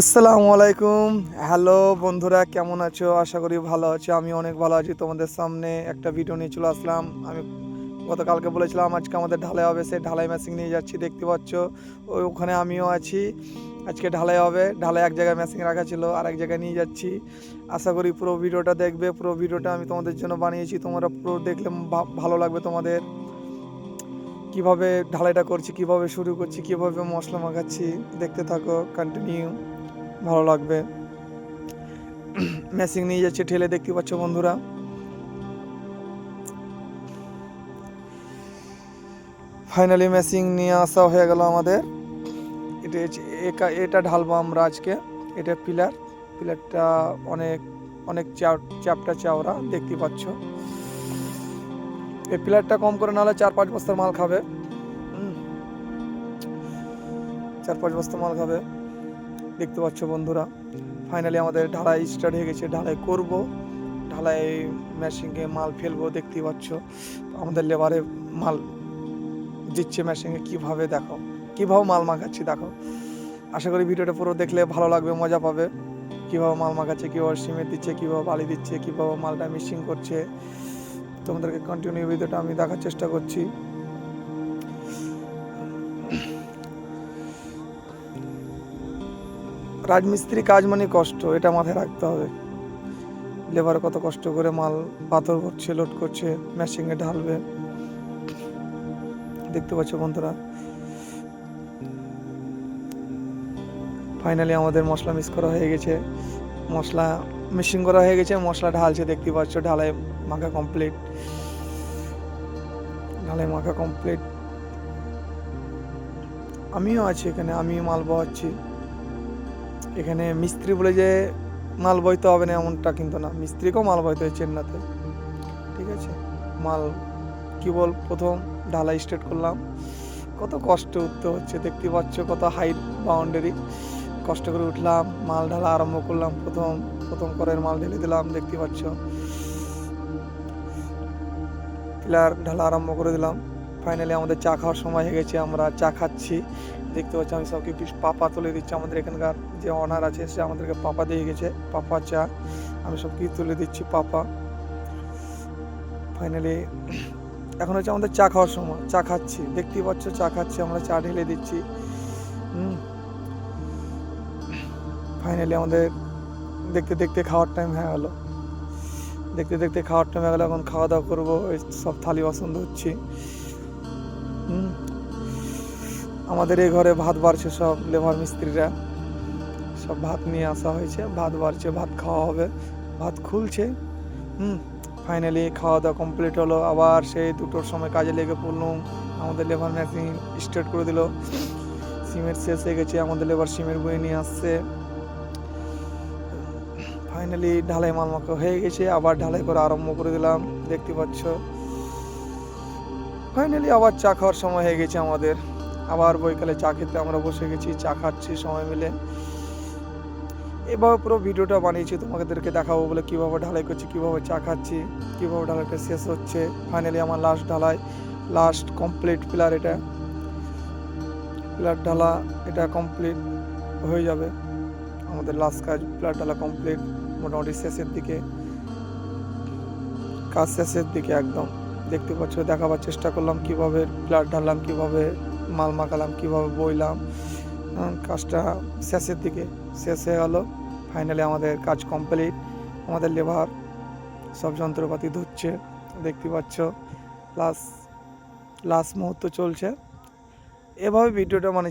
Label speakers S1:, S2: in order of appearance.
S1: আসসালামু আলাইকুম। হ্যালো বন্ধুরা, কেমন আছো? আশা করি ভালো আছো। আমি অনেক ভালো আছি। তোমাদের সামনে একটা ভিডিও নিয়ে চলে আসলাম। আমি গতকালকে বলেছিলাম, আজকে আমাদের ঢালাই হবে। সেই ঢালাই মেশিন নিয়ে যাচ্ছি, দেখতে পাচ্ছ। ওই ওখানে আমিও আছি। আজকে ঢালাই হবে। ঢালাই এক জায়গায় মেশিন রাখা ছিল আর এক জায়গায় নিয়ে যাচ্ছি। আশা করি পুরো ভিডিওটা দেখবে। পুরো ভিডিওটা আমি তোমাদের জন্য বানিয়েছি। তোমরা পুরো দেখলে ভালো লাগবে তোমাদের। কীভাবে ঢালাইটা করছি, কীভাবে শুরু করছি, কীভাবে মশলা মাখাচ্ছি, দেখতে থাকো কন্টিনিউ ভালো লাগবে। মেশিন নিয়ে যাচ্ছে, ঠেলে দেখতে পাচ্ছ বন্ধুরা। ফাইনালি মেশিন নিয়ে আসা হয়ে গেল আমাদের। এটা একা- এটা ঢালবো আমরা আজকে। এটা পিলার, পিলারটা অনেক অনেক চাপ- চ্যাপটা চাওড়া দেখতে পাচ্ছ। এই পিলারটা কম করে নাহলে চার পাঁচ বস্তার মাল খাবে। চার পাঁচ বস্তা মাল খাবে। দেখতে পাচ্ছ বন্ধুরা। ফাইনালি আমাদের ঢালাই স্টার্ট হয়ে গেছে। ঢালাই করব। ঢালাই মেশিনকে মাল ফেলব দেখতে পাচ্ছ। আমাদের লেবারে মাল দিচ্ছে মেশিনে কীভাবে দেখো কীভাবে মাল মাখাচ্ছি দেখো আশা করি ভিডিওটা পুরো দেখলে ভালো লাগবে, মজা পাবে। কীভাবে মাল মাখাচ্ছে, কীভাবে সিমেন্ট দিচ্ছে, কীভাবে বালি দিচ্ছে, কীভাবে মালটা মিক্সিং করছে। তোমাদেরকে কন্টিনিউ ভিডিওটা আমি দেখার চেষ্টা করছি। রাজমিস্ত্রি কাজ মানে কষ্ট, এটা মাথায় রাখতে হবে। লেবার কত কষ্ট করে মাল পাথর করছে লোড করছে মেশিনে ঢালবে। দেখতে পাচ্ছ বন্ধুরা ফাইনালি আমাদের মশলা মিক্স করা হয়ে গেছে। মশলা মিক্সিং করা হয়ে গেছে, মশলা ঢালছে, দেখতে পাচ্ছ, ঢালাই মাখা কমপ্লিট ঢালাই মাখা কমপ্লিট আমিও আছি এখানে আমি মাল বহাচ্ছি। এখানে মিস্ত্রি বলে যে মাল বইতে হবে না, এমনটা কিন্তু না। মিস্ত্রিকেও মাল বইতে হয় চেন্নাতে ঠিক আছে? মাল, কি বল, প্রথম ঢালাই স্টার্ট করলাম। কত কষ্ট উঠতে হচ্ছে, দেখতে পাচ্ছ কত হাইট বাউন্ডারি কষ্ট করে উঠলাম, মাল ঢালা আরম্ভ করলাম, প্রথম প্রথম করের মাল ঢেলে দিলাম, দেখতে পাচ্ছ। পিলার ঢালা আরম্ভ করে দিলাম। ফাইনালি আমাদের চা খাওয়ার সময় হয়ে গেছে, আমরা চা খাচ্ছি। দেখতে পাচ্ছি, আমি সবকে পাপা তুলে দিচ্ছি। আমাদের এখানকার যে অনার আছে, সে আমাদেরকে পাপা দিয়ে গেছে। পাপা চা, আমি সব কিছু তুলে দিচ্ছি পাপা। ফাইনালি এখন হচ্ছে আমাদের চা খাওয়ার সময়। চা খাচ্ছি। দেখতেই পাচ্ছ, চা খাচ্ছি। আমরা চা ঢেলে দিচ্ছি। হুম। ফাইনালি আমাদের দেখতে দেখতে খাওয়ার টাইম হয়ে গেলো। দেখতে দেখতে খাওয়ার টাইম হয়ে গেলো। এখন খাওয়া দাওয়া করব। সব থালি বাসন হুম। আমাদের এই ঘরে ভাত বাড়ছে সব লেবার মিস্ত্রিরা। সব ভাত নিয়ে আসা হয়েছে, ভাত বাড়ছে, ভাত খাওয়া হবে, ভাত খুলছে। হুম ফাইনালি খাওয়া দাওয়া কমপ্লিট হলো। আবার সেই দুটোর সময় কাজে লেগে পড়লাম। আমাদের লেবার মেশিন স্টার্ট করে দিল। সিমের শেষ হয়ে গেছে আমাদের লেবার সিমের বয়ে নিয়ে আসছে। ফাইনালি ঢালাই মাল মাখা হয়ে গেছে। আবার ঢালাই করে আরম্ভ করে দিলাম। দেখতে পাচ্ছ। ফাইনালি আবার চা খাওয়ার সময় হয়ে গেছে আমাদের। আবার বৈকালে চা খেতে আমরা বসে গেছি, চা খাচ্ছি সময় মিলে। এভাবে পুরো ভিডিওটা বানিয়েছি, তোমাদেরকে দেখাবো বলে কীভাবে ঢালাই করছি, কীভাবে চা খাচ্ছি, কীভাবে ঢালাইটা শেষ হচ্ছে। ফাইনালি আমার লাস্ট ঢালাই লাস্ট কমপ্লিট পিলার এটা। পিলার ঢালা, এটা কমপ্লিট হয়ে যাবে। আমাদের লাস্ট কাজ পিলার ঢালা কমপ্লিট মোটামুটি শেষের দিকে। কাজ শেষের দিকে একদম। দেখতে পাচ্ছ, দেখাবার চেষ্টা করলাম কীভাবে প্লাট ঢাললাম, কীভাবে মাল মাখালাম কীভাবে বইলাম হ্যাঁ, কাজটা শেষের দিকে শেষ হয়ে গেল ফাইনালি আমাদের কাজ কমপ্লিট আমাদের লেবার সব যন্ত্রপাতি ধুচ্ছে দেখতে পাচ্ছ লাস্ট লাস্ট মুহূর্ত চলছে। এভাবে ভিডিওটা মানে